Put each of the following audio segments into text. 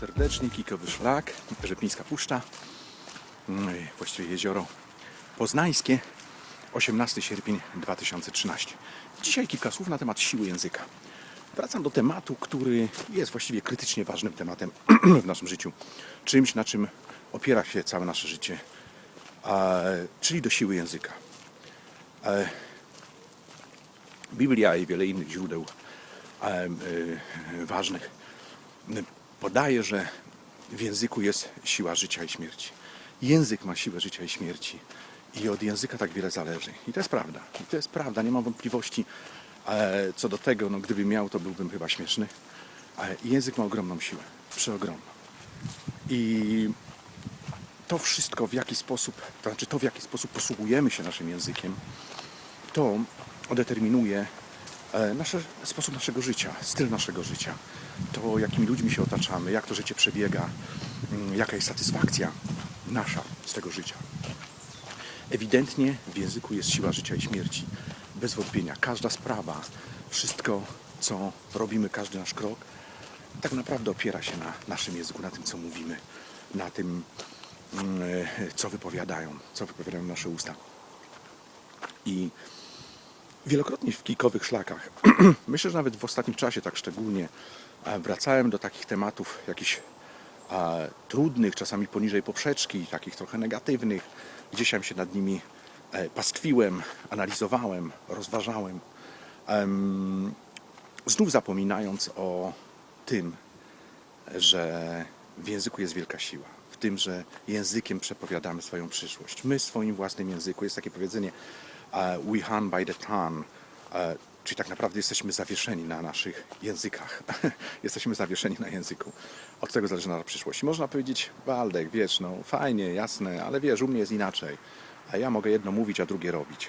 serdecznie, Kikowy Szlak, Rzepińska Puszcza, no właściwie jezioro poznańskie, 18 sierpień 2013. Dzisiaj kilka słów na temat siły języka. Wracam do tematu, który jest właściwie krytycznie ważnym tematem w naszym życiu. Czymś, na czym opiera się całe nasze życie, czyli do siły języka. Biblia i wiele innych źródeł e, ważnych podaje, że w języku jest siła życia i śmierci. Język ma siłę życia i śmierci. I od języka tak wiele zależy. I to jest prawda. I to jest prawda. Nie mam wątpliwości e, co do tego. No, gdybym miał, to byłbym chyba śmieszny. E, język ma ogromną siłę. Przeogromną. I to wszystko, w jaki sposób, to znaczy to, w jaki sposób posługujemy się naszym językiem, to determinuje e, nasze, sposób naszego życia, styl naszego życia, to jakimi ludźmi się otaczamy, jak to życie przebiega, mm, jaka jest satysfakcja nasza z tego życia. Ewidentnie w języku jest siła życia i śmierci. Bez wątpienia. Każda sprawa, wszystko, co robimy, każdy nasz krok, tak naprawdę opiera się na naszym języku, na tym, co mówimy, na tym, mm, e, co wypowiadają, co wypowiadają nasze usta. I wielokrotnie w kikowych szlakach, myślę, że nawet w ostatnim czasie tak szczególnie, e, wracałem do takich tematów jakichś e, trudnych, czasami poniżej poprzeczki, takich trochę negatywnych. Gdzieś tam się nad nimi e, pastwiłem, analizowałem, rozważałem. Em, znów zapominając o tym, że w języku jest wielka siła. W tym, że językiem przepowiadamy swoją przyszłość. My w swoim własnym języku, jest takie powiedzenie we hung by the tongue, czyli tak naprawdę jesteśmy zawieszeni na naszych językach. jesteśmy zawieszeni na języku. Od tego zależy nasza przyszłość. Można powiedzieć, Waldek, wiesz, no fajnie, jasne, ale wiesz, u mnie jest inaczej. A ja mogę jedno mówić, a drugie robić.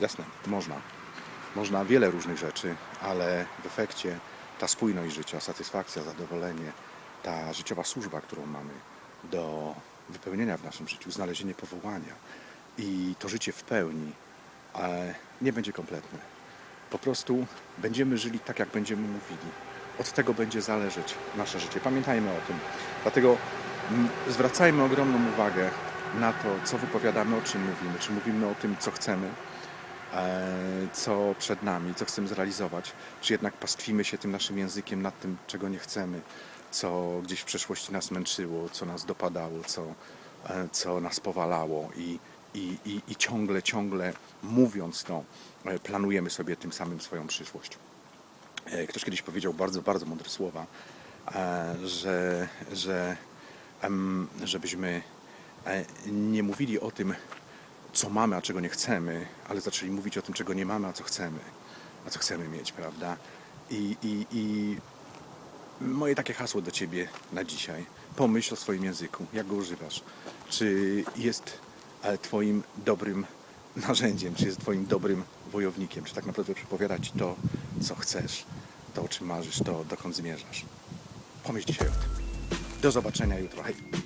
Jasne, można. Można wiele różnych rzeczy, ale w efekcie ta spójność życia, satysfakcja, zadowolenie, ta życiowa służba, którą mamy do wypełnienia w naszym życiu, znalezienie powołania i to życie w pełni nie będzie kompletne. Po prostu będziemy żyli tak, jak będziemy mówili. Od tego będzie zależeć nasze życie. Pamiętajmy o tym. Dlatego zwracajmy ogromną uwagę na to, co wypowiadamy, o czym mówimy. Czy mówimy o tym, co chcemy, e, co przed nami, co chcemy zrealizować, czy jednak pastwimy się tym naszym językiem nad tym, czego nie chcemy, co gdzieś w przeszłości nas męczyło, co nas dopadało, co, e, co nas powalało i, i, i, i ciągle, ciągle mówiąc to, e, planujemy sobie tym samym swoją przyszłość. E, Ktoś kiedyś powiedział bardzo, bardzo mądre słowa, e, że, że, żebyśmy nie mówili o tym, co mamy, a czego nie chcemy, ale zaczęli mówić o tym, czego nie mamy, a co chcemy, a co chcemy mieć, prawda? I, i, i moje takie hasło do Ciebie na dzisiaj. Pomyśl o swoim języku, jak go używasz. Czy jest Twoim dobrym narzędziem, czy jest Twoim dobrym wojownikiem, czy tak naprawdę przepowiada Ci to, co chcesz, to, o czym marzysz, to, dokąd zmierzasz. Pomyśl dzisiaj o tym. Do zobaczenia jutro. Hej!